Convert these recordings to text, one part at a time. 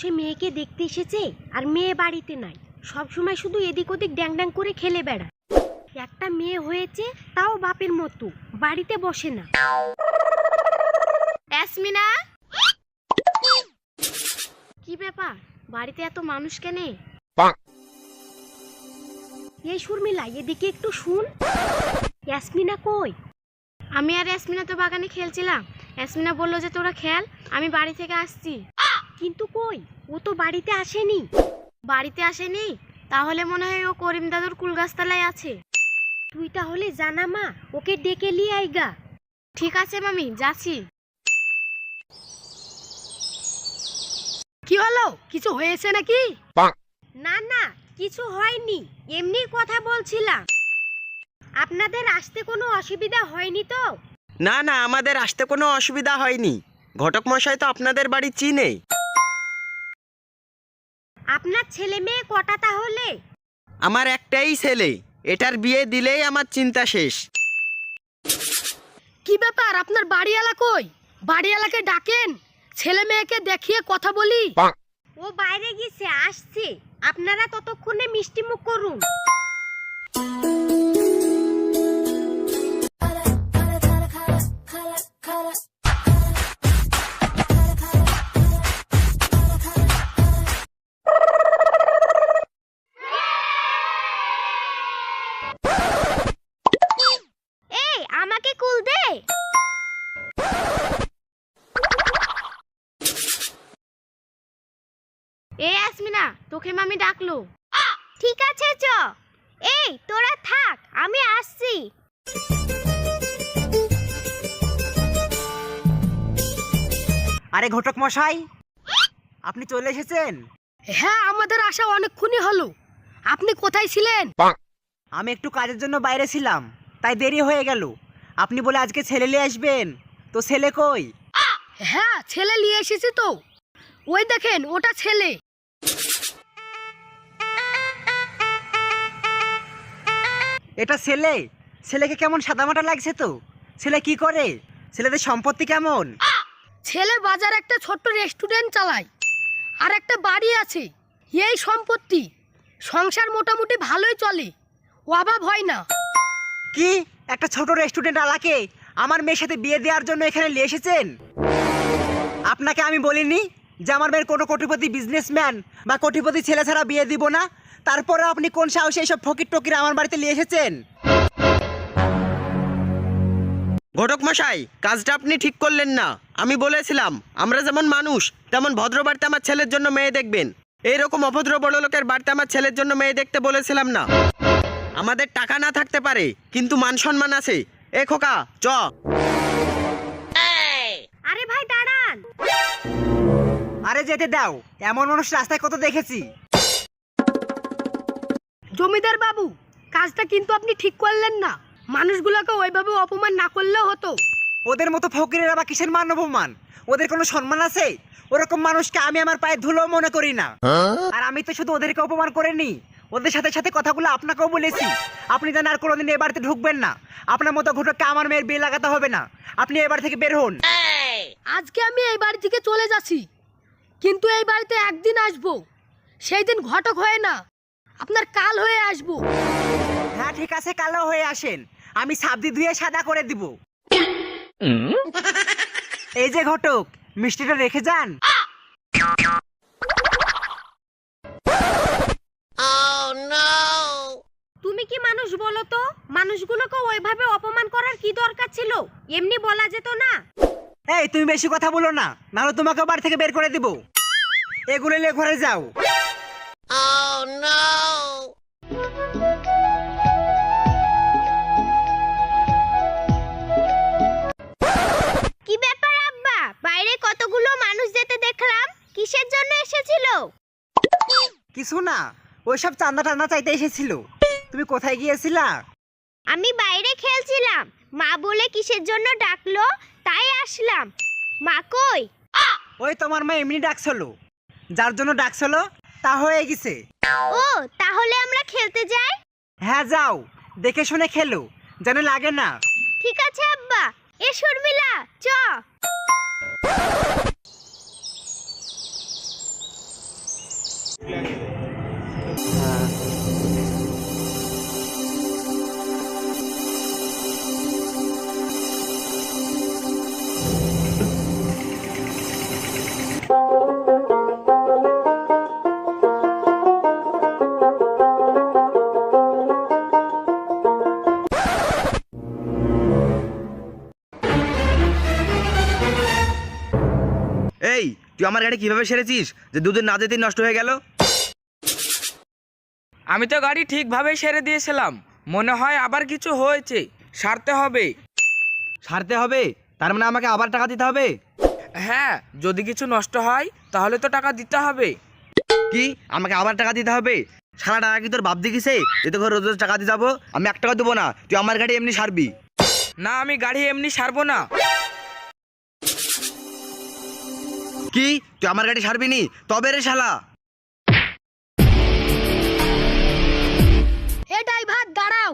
সে মেয়েকে দেখতে এসেছে আর মেয়ে বাড়িতে নাই। সব সময় শুধু এদিক ওদিক ড্যাং ড্যাং করে খেলে বেড়ায়। একটা মেয়ে হয়েছে তাও বাপের মতো বাড়িতে বসে না। অ্যাসমিনা? কি ব্যাপার? বাড়িতে এত মানুষ কেনে? এই শর্মিলা এদিকে একটু শুন। ইয়াসমিনা কই? আমি আর অ্যাসমিনা তো বাগানে খেলছিলাম। অ্যাসমিনা বলল যে তোরা খেল আমি বাড়ি থেকে আসছি। কিন্তু কই? ও তো বাড়িতে আসেনি। বাড়িতে আসেনি? তাহলে মনে হয় ও করিম দাদুর কুলগাছতলায় আছে। তুই তাহলে জানা মা ওকে ডেকে লিয়ে আইগা ঠিক আছে মামি যাচ্ছি। কি হলো? কিছু হয়েছে নাকি? না না কিছু হয়নি। এমনি কথা বলছিলাম। আপনাদের আসতে কোনো অসুবিধা হয়নি তো? না না আমাদের আসতে কোনো অসুবিধা হয়নি। ঘটক মশাই তো আপনাদের বাড়ি চিনে। আপনার ছেলে মেয়ে কটা তাহলে? আমার একটাই ছেলে। এটার বিয়ে দিলেই আমার চিন্তা শেষ। কি ব্যাপার? আপনার বাড়িওয়ালা কই? বাড়িওয়ালাকে ডাকেন। ছেলে মেয়েকে দেখিয়ে কথা বলি। ও বাইরে গেছে আসছে। আপনারা ততক্ষণে মিষ্টি মুখ করুন। এ অ্যাসমিনা তোকে মামি ডাকলো। ঠিক আছে চ। এই তোরা থাক আমি আসছি। আরে ঘটক মশাই আপনি চলে এসেছেন? হ্যাঁ আমাদের আসা অনেকক্ষণই হলো। আপনি কোথায় ছিলেন? আমি একটু কাজের জন্য বাইরে ছিলাম তাই দেরি হয়ে গেল। আপনি বলে আজকে ছেলে নিয়ে আসবেন তো ছেলে কই? হ্যাঁ ছেলে নিয়ে এসেছি তো। ওই দেখেন ওটা ছেলে। এটা ছেলে? ছেলেকে কেমন সাদামাটা লাগছে তো? ছেলে কি করে? ছেলেদের সম্পত্তি কেমন? ছেলে বাজার একটা ছোট্ট রেস্টুরেন্ট চালায়। আর একটা বাড়ি আছে। এই সম্পত্তি সংসার মোটামুটি ভালোই চলে। অভাব হয় না। কি? একটা ছোট রেস্টুরেন্ট আলাকে? আমার মেয়ের সাথে বিয়ে দেওয়ার জন্য এখানে নিয়ে এসেছেন? আপনাকে আমি বলিনি যে আমার মেয়ের কোনো কোটিপতি বিজনেসম্যান বা কোটিপতি ছেলে ছাড়া বিয়ে দিব না? তারপরে আপনি কোন সাহসে এইসব ফকির টকির আমার বাড়িতে নিয়ে এসেছেন? ঘটক মশাই কাজটা আপনি ঠিক করলেন না। আমি বলেছিলাম আমরা যেমন মানুষ তেমন ভদ্র বাড়িতে আমার ছেলের জন্য মেয়ে দেখবেন। এইরকম অভদ্র বড় লোকের বাড়িতে আমার ছেলের জন্য মেয়ে দেখতে বলেছিলাম না। আমাদের টাকা না থাকতে পারে কিন্তু মান সম্মান আছে। এ খোকা চ। আরে ভাই দাঁড়ান। আরে যেতে দাও এমন মানুষ রাস্তায় কত দেখেছি। জমিদার বাবু কাজটা কিন্তু আপনি ঠিক করলেন না। মানুষগুলোকে ওইভাবে অপমান না করলেও হতো। ওদের মতো ফকিরের আবার কিসের মান অপমান? ওদের কোনো সম্মান আছে? ওরকম মানুষকে আমি আমার পায়ে ধুলো মনে করি না। আর আমি তো শুধু ওদেরকে অপমান করিনি। ওদের সাথে সাথে কথাগুলো আপনাকেও বলেছি। আপনি যেন আর কোনোদিন এ বাড়িতে ঢুকবেন না। আপনার মতো ঘটককে আমার মেয়ের বিয়ে লাগাতে হবে না। আপনি এবার থেকে বের হন। আজকে আমি এই বাড়ি থেকে চলে যাচ্ছি। কিন্তু এই বাড়িতে একদিন আসব। সেই দিন ঘটক হয় না। আপনার কাল হয়ে আসব। হ্যাঁ ঠিক আছে কালো হয়ে আসেন। আমি সাবদি ধুয়ে সাদা করে দিব। এই যে ঘটক মিষ্টিটা রেখে যান। তুমি কি মানুষ বলো তো? মানুষগুলোকে ওইভাবে অপমান করার কি দরকার ছিল? এমনি বলা যেত না। এই তুমি বেশি কথা বলো না নাহলে তোমাকে বাড়ি থেকে বের করে দিব। এগুলো নিয়ে ঘরে যাও। কি ব্যাপার আব্বা? বাইরে কতগুলো মানুষ যেতে দেখলাম কিসের জন্য এসেছিল? কিছু না ওইসব চান্দা টান্দা চাইতে এসেছিল। তুমি কোথায় গিয়েছিলা? আমি বাইরে খেলছিলাম। মা বলে কিসের জন্য ডাকলো তাই আসলাম। মা কই? ওই তোমার মা এমনি ডাকছিল। যার জন্য ডাকছিল? তা হয়ে গেছে। ও তাহলে আমরা খেলতে যাই? হ্যাঁ যাও। দেখে শুনে খেলো। যেন লাগে না। ঠিক আছে আব্বা। এ শর্মিলা চ। তুই আমার গাড়ি কীভাবে সেরেছিস? যে দুদিন না যেতেই নষ্ট হয়ে গেল? আমি তো গাড়ি ঠিকভাবে সেরে দিয়েছিলাম। মনে হয় আবার কিছু হয়েছে। সারতে হবে। সারতে হবে? তার মানে আমাকে আবার টাকা দিতে হবে? হ্যাঁ যদি কিছু নষ্ট হয় তাহলে তো টাকা দিতে হবে। কি? আমাকে আবার টাকা দিতে হবে? সারা টাকা কি তোর বাপ দেখিছে? যে তোকে রোজ রোজ টাকা দিয়ে যাব? আমি এক টাকা দেবো না। তুই আমার গাড়ি এমনি সারবি। না আমি গাড়ি এমনি সারবো না। কি? তুই আমার গাড়ি ছাড়বি নি? তবে রে শালা। এ ড্রাইভার দাঁড়াও।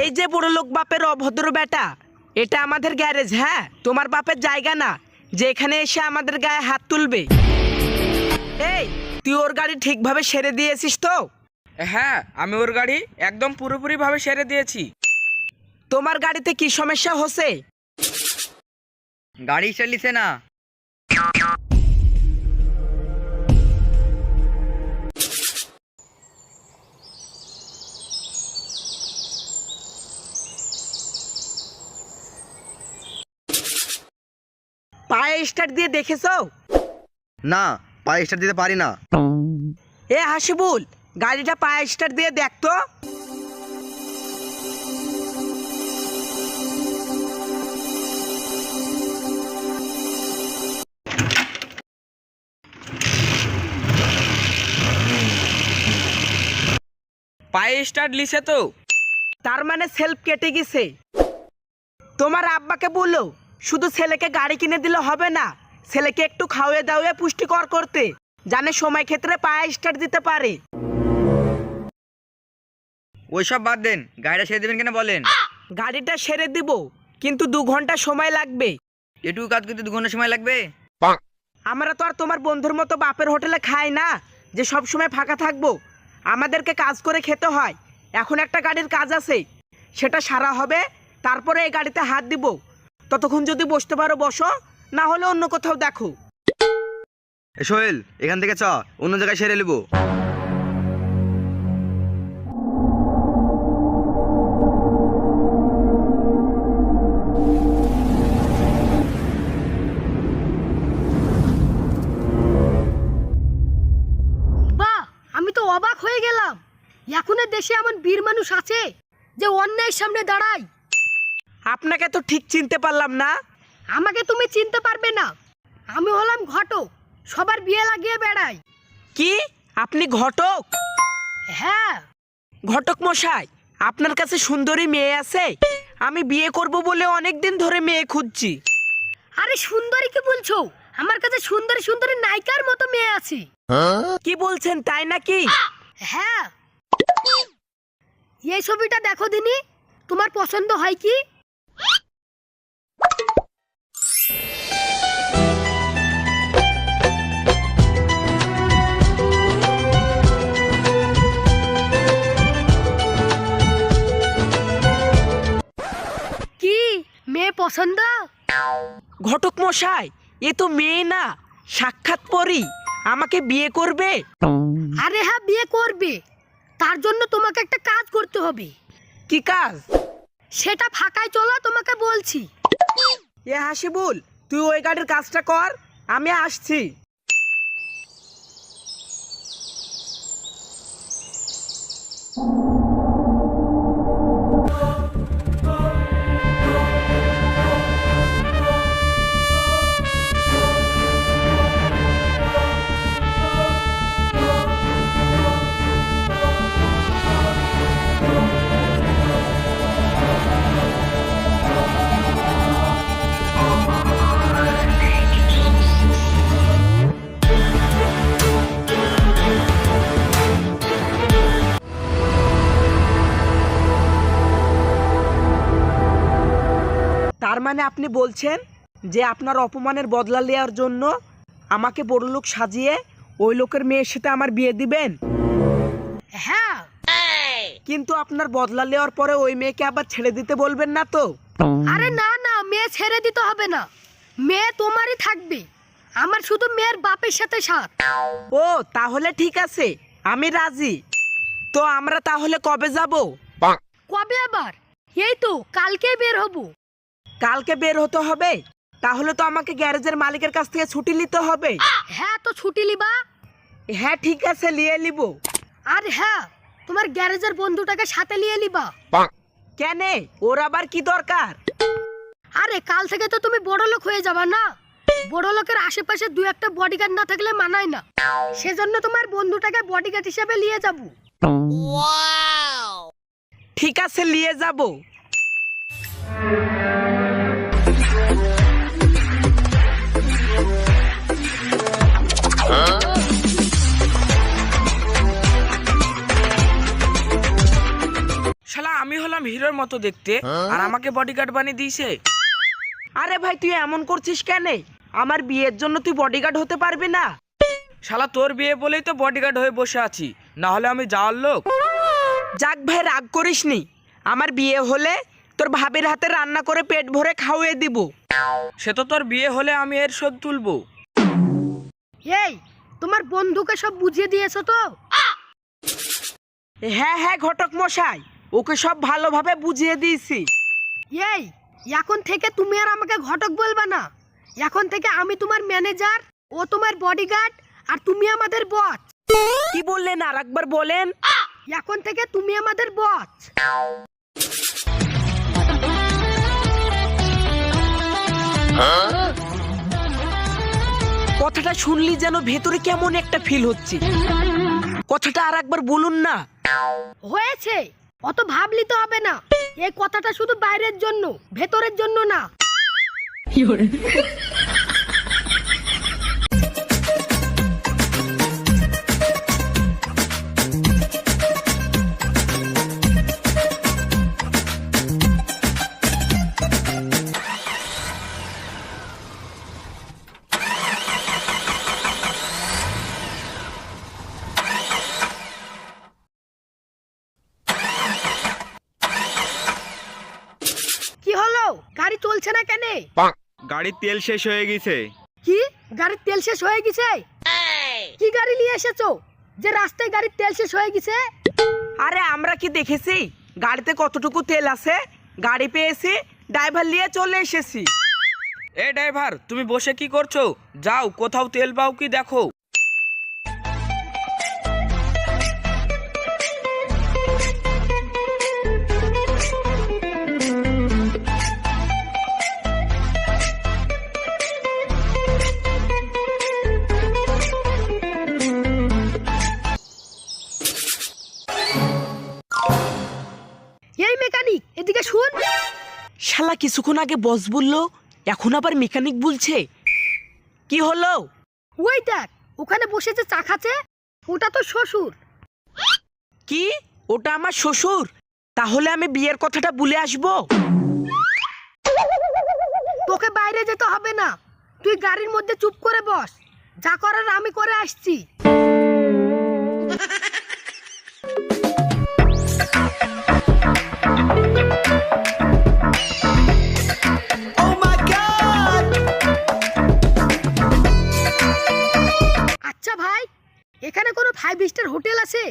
এই যে বড় লোক বাপের অভদ্র বেটা এটা আমাদের গ্যারেজ হ্যাঁ? তোমার বাপের জায়গা না যে এখানে এসে আমাদের গায়ে হাত তুলবে। এই তুই ওর গাড়ি ঠিকভাবে সেরে দিয়েছিস তো? হ্যাঁ আমি ওর গাড়ি একদম পুরোপুরি ভাবে সেরে দিয়েছি। তোমার গাড়িতে কি সমস্যা হচ্ছে? গাড়ি চালিছে না। পায়ে স্টার্ট দিয়ে দেখেছ? না পায়ে স্টার দিতে পারি না। এ হাসিবুল গাড়িটা পায়ে স্টার্ট দিয়ে দেখতো পায়ে স্টার্ট লিছে তো। তার মানে সেলফ কেটে গেছে। তোমার আব্বাকে বলল শুধু ছেলেকে গাড়ি কিনে দিলে হবে না ছেলেকে একটু খাওয়ে দাওয়ে পুষ্টিকর করতে জানে সময় ক্ষেত্রে পায়ে স্টার্ট দিতে পারে। ওইসব বাদ দেন গাড়িটা সেরে দেবেন কেন বলেন? গাড়িটা সেরে দিব কিন্তু দু ঘণ্টা সময় লাগবে। এটুকু কাজ করতে দু ঘণ্টা সময় লাগবে? আমরা তো আর তোমার বন্ধুর মতো বাপের হোটেলে খাই না যে সব সময় ফাঁকা থাকব। আমাদেরকে কাজ করে খেতে হয়। এখন একটা গাড়ির কাজ আছে। সেটা সারা হবে, তারপরে এই গাড়িতে হাত দিব। ততক্ষণ যদি বসতে পারো বসো, না হলে অন্য কোথাও দেখো। সোহেল, এখান থেকে চ, অন্য জায়গায় সেরে নেব। দেশে এমন বীর মানুষ আছে যে অন্যায়ের সামনে দাঁড়ায়? আপনাকে তো ঠিক চিনতে পারলাম না। আমাকে তুমি চিনতে পারবে না। আমি হলাম ঘটক সবার বিয়ে লাগিয়ে বেড়াই। কি? আপনি ঘটক? হ্যাঁ। ঘটক মশাই আপনার কাছে সুন্দরী মেয়ে আছে। আমি বিয়ে করব বলে অনেক দিন ধরে মেয়ে খুঁজছি। আরে সুন্দরী কি বলছো? আমার কাছে সুন্দরী সুন্দরী নায়িকার মতো মেয়ে আছে। কি বলছেন তাই নাকি? হ্যাঁ। এই ছবিটা দেখো দিনি। তোমার পছন্দ হয় কি? কি? মেয়ে পছন্দ? ঘটক মশাই এ তো মেয়ে না সাক্ষাৎ পরি আমাকে বিয়ে করবে? আরে হ্যাঁ বিয়ে করবে। তার জন্য তোমাকে একটা কাজ করতে হবে। কি কাজ? সেটা ফাঁকায় চলো তোমাকে বলছি। এ হাসি বল তুই ওই গাড়ির কাজটা কর আমি আসছি। মানে আপনি বলছেন যে আপনার অপমানের বদলা নেওয়ার জন্য আমাকে বড় লোক সাজিয়ে ওই লোকের মেয়ের সাথে আমার বিয়ে দিবেন? হ্যাঁ। কিন্তু আপনার বদলা নেওয়ার পরে ওই মেয়েকে আবার ছেড়ে দিতে বলবেন না তো? আরে না না মেয়ে ছেড়ে দিতে হবে না। মেয়ে তোমারই থাকবে। আমার শুধু মেয়ের বাপের সাথে সাথ। ও তাহলে ঠিক আছে আমি রাজি। তো আমরা তাহলে কবে যাব? কবে আবার? এই তো কালকে বের হব। কালকে বের হতে হবে। তাহলে তো আমাকে গ্যারেজের মালিকের কাছ থেকে ছুটি নিতে হবে। হ্যাঁ তো ছুটি লিবা হ্যাঁ ঠিক আছে নিয়ে নিব। আর হ্যাঁ তোমার গ্যারেজের বন্ধুটাকে সাথে নিয়ে লিবা কেনে? ওর আবার কি দরকার? আরে কাল থেকে তো তুমি বড় লোক হয়ে যাবা না। বড় লোকের আশেপাশে দু একটা বডিগার্ড না থাকলে মানায় না। সেজন্য তোমার বন্ধুটাকে বডিগার্ড হিসেবে নিয়ে যাব। ঠিক আছে নিয়ে যাব। আমি হলাম হিরোর মতো দেখতে আর আমাকে বডিগার্ড বানিয়ে দিয়েছে। আরে ভাই তুই এমন করছিস কেন? আমার বিয়ের জন্য তুই বডিগার্ড হতে পারবি না। শালা তোর বিয়ে বলেই তো বডিগার্ড হয়ে বসে আছি। না হলে আমি যাওয়ার লোক। যাক ভাই রাগ করিস নি আমার বিয়ে হলে তোর ভাবির হাতে রান্না করে পেট ভরে খাওয়িয়ে দিব। সে তো তোর বিয়ে হলে আমি এর শোধ তুলবো। এই তোমার বন্ধুকে সব বুঝিয়ে দিয়েছ তো? হ্যাঁ হ্যাঁ ঘটক মশাই। ওকে সব ভালোভাবে বুঝিয়ে দিয়েছি। এই এখন থেকে তুমি আর আমাকে ঘটক বলবা না। এখন থেকে আমি তোমার ম্যানেজার ও তোমার বডিগার্ড আর তুমি আমাদের বস কি বললেন আর একবার বলেন? এখন থেকে তুমি আমাদের বস কথাটা শুনলি যেন ভেতরে কেমন একটা ফিল হচ্ছে। কথাটা আর একবার বলুন না। হয়েছে। অত ভাবলি তো হবে না। এই কথাটা শুধু বাইরের জন্য ভেতরের জন্য না। চলছে না কেন? গাড়ির তেল শেষ হয়ে গেছে। কি? গাড়ির তেল শেষ হয়ে গেছে? কি গাড়ি নিয়ে এসেছ? যে রাস্তায় গাড়ির তেল শেষ হয়ে গেছে? আরে আমরা কি দেখেছি? গাড়িতে কতটুকু তেল আছে? গাড়ি পেয়েছি ড্রাইভার নিয়ে চলে এসেছি। এ ড্রাইভার তুমি বসে কি করছ? যাও কোথাও তেল পাও কি দেখো। কিছুক্ষণ আগে বস বলল এখন আবার মেকানিক বলছে। কি হলো? ওই দেখ ওখানে বসে যে চা খাচ্ছে ওটা তো শ্বশুর। কি? ওটা আমার শ্বশুর? তাহলে আমি বিয়ের কথাটা ভুলে আসব। তোকে বাইরে যেতে হবে না। তুই গাড়ির মধ্যে চুপ করে বস। যা করার আমি করে আসছি। স্টার হোটেল আছে?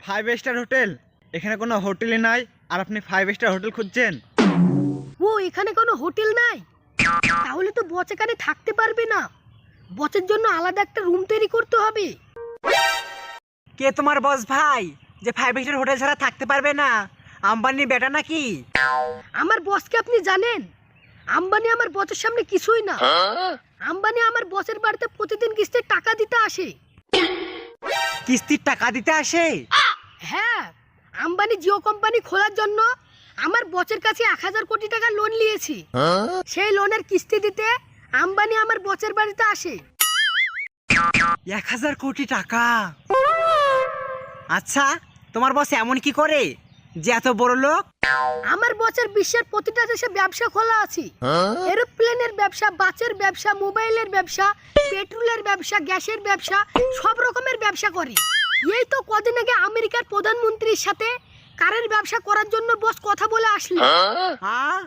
ফাইভ স্টার হোটেল এখানে কোনো হোটেলই নাই আর আপনি ফাইভ স্টার হোটেল খুঁজছেন? ও এখানে কোনো হোটেল নাই? তাহলে তো বচ এখানে থাকতে পারবে না। বচের জন্য আলাদা একটা রুম তৈরি করতে হবে। কে তোমার বস ভাই? যে ফাইভ স্টার হোটেল ছাড়া থাকতে পারবে না। আম্বানি বেটা নাকি? আমার বসকে আপনি জানেন? আম্বানি আমার বসের সামনে কিছুই না। আম্বানি আমার বসের বাড়িতে প্রতিদিন কিস্তির টাকা দিতে আসে। কিস্তির টাকা দিতে আসে? হ্যাঁ আম্বানি জিও কোম্পানি খোলার জন্য আমার বসের কাছে এক হাজার কোটি টাকা লোন নিয়েছি। সেই লোনের কিস্তি দিতে আম্বানি আমার বসের বাড়িতে আসে। এক হাজার কোটি টাকা? আচ্ছা তোমার বস এমন কি করে যে এত বড় লোক? আমার বছর বিশ্বের প্রতিটা দেশে ব্যবসা খোলা আছে। এরোপ্লেনের ব্যবসা বাসের ব্যবসা মোবাইলের ব্যবসা পেট্রোলের ব্যবসা গ্যাসের ব্যবসা সব রকমের ব্যবসা করি। এই তো কদিন আগে আমেরিকার প্রধানমন্ত্রীর সাথে কারের ব্যবসা করার জন্য বস কথা বলে আসলো। হ্যাঁ?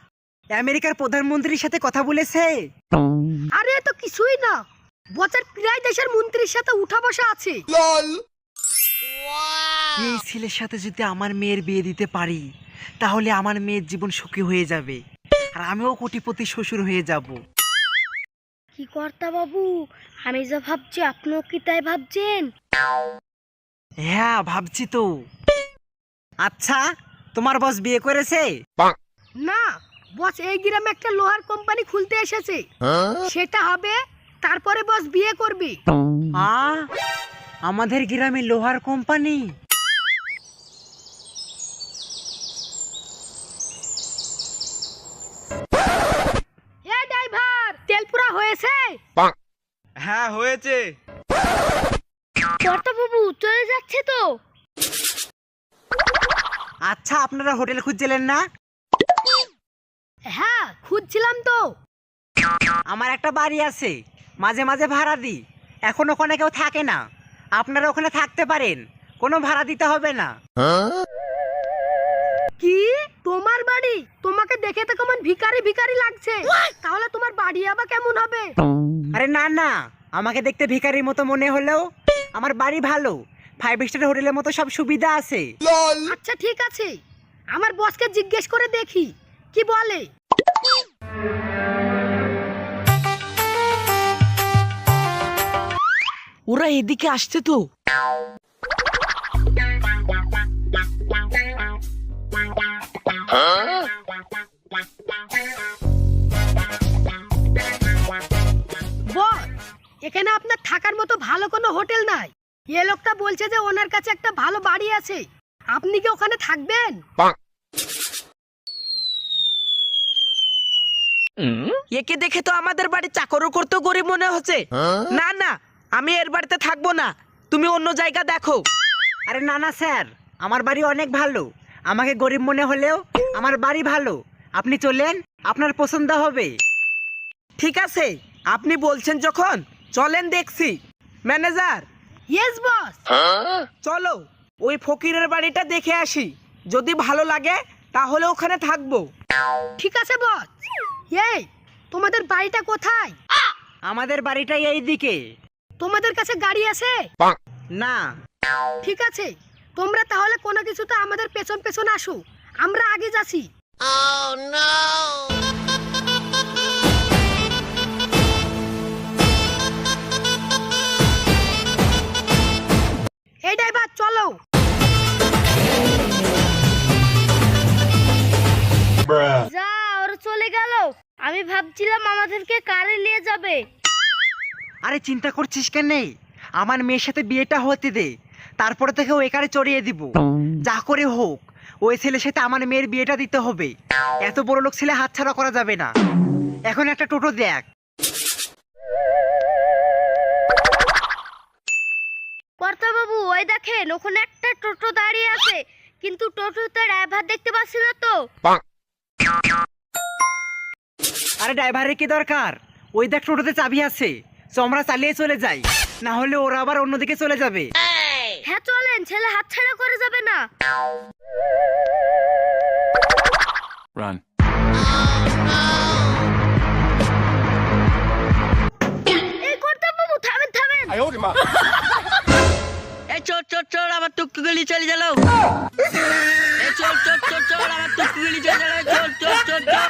আমেরিকার প্রধানমন্ত্রীর সাথে কথা বলেছে? আরে তো কিছুই না। বছর প্রায় দেশের মন্ত্রীর সাথে উঠা বসা আছে। এই ছেলের সাথে যদি আমার মেয়ের বিয়ে দিতে পারি তাহলে আমার মেয়ের জীবন সুখী হয়ে যাবে। আর আমিও কোটিপতি শ্বশুর হয়ে যাব। কি কর্তা বাবু? আমি যা ভাবছি আপনিও কি তাই ভাবছেন? হ্যাঁ ভাবছি তো। আচ্ছা তোমার বস বিয়ে করেছে? না বস এই গ্রামে একটা লোহার কোম্পানি খুলতে এসেছে। সেটা হবে তারপরে বস বিয়ে করবি। আ আমাদের গ্রামে লোহার কোম্পানি এ ড্রাইভার তেল পুরা হয়েছে হ্যাঁ হয়েছে। বাবু চলে যাচ্ছে তো। আচ্ছা আপনারা হোটেল খুঁজছিলেন না? হ্যাঁ খুঁজছিলাম তো। আমার একটা বাড়ি আছে মাঝে মাঝে ভাড়া দিই। এখন ওখানে কেউ থাকে না। আপনারা ওখানে থাকতে পারেন কোনো ভাড়া দিতে হবে না। কি? তোমার বাড়ি? তোমাকে দেখে তো কেমন ভিখারি ভিখারি লাগছে। তাহলে তোমার বাড়ি আবার কেমন হবে? আরে না না। আমাকে দেখতে ভিখারির মতো মনে হলেও আমার বাড়ি ভালো। ফাইভ স্টার হোটেলের মতো সব সুবিধা আছে। আচ্ছা ঠিক আছে। আমার বসকে জিজ্ঞেস করে দেখি। কি বলে? ওরা এদিকে আসছে তো। বস এখানে আপনার থাকার মতো ভালো কোনো হোটেল নাই। এ লোকটা বলছে যে ওনার কাছে একটা ভালো বাড়ি আছে। আপনি কি ওখানে থাকবেন? একে দেখে তো আমাদের বাড়ি চাকরও করতেও গরিব মনে হচ্ছে। না না আমি এর বাড়িতে থাকব না। তুমি অন্য জায়গা দেখো। আরে না না স্যার আমার বাড়ি অনেক ভালো। আমাকে গরিব মনে হলেও আমার বাড়ি ভালো। আপনি চলেন আপনার পছন্দ হবে। ঠিক আছে আপনি বলছেন যখন চলেন দেখছি। ম্যানেজার। ইয়েস বস চলো ওই ফকিরের বাড়িটা দেখে আসি। যদি ভালো লাগে তাহলে ওখানে থাকব। ঠিক আছে বস এই তোমাদের বাড়িটা কোথায়? আমাদের বাড়িটা এই দিকে তোমাদের কাছে গাড়ি আছে? না। ঠিক আছে তোমরা তাহলে কোনো কিছুতে আমাদের পেছন পেছন আসো। আমরা আগে যাচ্ছি। এই ড্রাইভার চলো। যা ওরা চলে গেল। আমি ভাবছিলাম আমাদেরকে কারে নিয়ে যাবে। আরে চিন্তা করছিস কেন? আমার মেয়ের সাথে বিয়েটা হতে দে। তারপরে থেকে ওই কারে চড়িয়ে দিব। যা করে হোক ওই ছেলের সাথে আমার মেয়ের বিয়েটা দিতে হবে। এত বড় লোক ছেলে হাতছাড়া করা যাবে না। এখন একটা টোটো দেখ। বাবু ওই দেখেন ওখানে একটা টোটো দাঁড়িয়ে আছে। কিন্তু টোটোতে ড্রাইভার দেখতে পাচ্ছি না তো। আরে ড্রাইভারের কি দরকার? ওই দেখ টোটোতে চাবি আছে। তো আমরা চালিয়ে চলে যাই। না হলে ওরা আবার অন্যদিকে চলে যাবে। হ্যাঁ চলেন ছেলে হাত হাতছাড়া করে যাবে না। Run. এই কর্তা বাবু থামেন থামেন। এই চোর চোর চোর আমার টুকটু গলি চলে গেল। এই চোর চোর চোর চোর আমার টুকটু গলি চলে গেল। চোর চোর চোর চোর।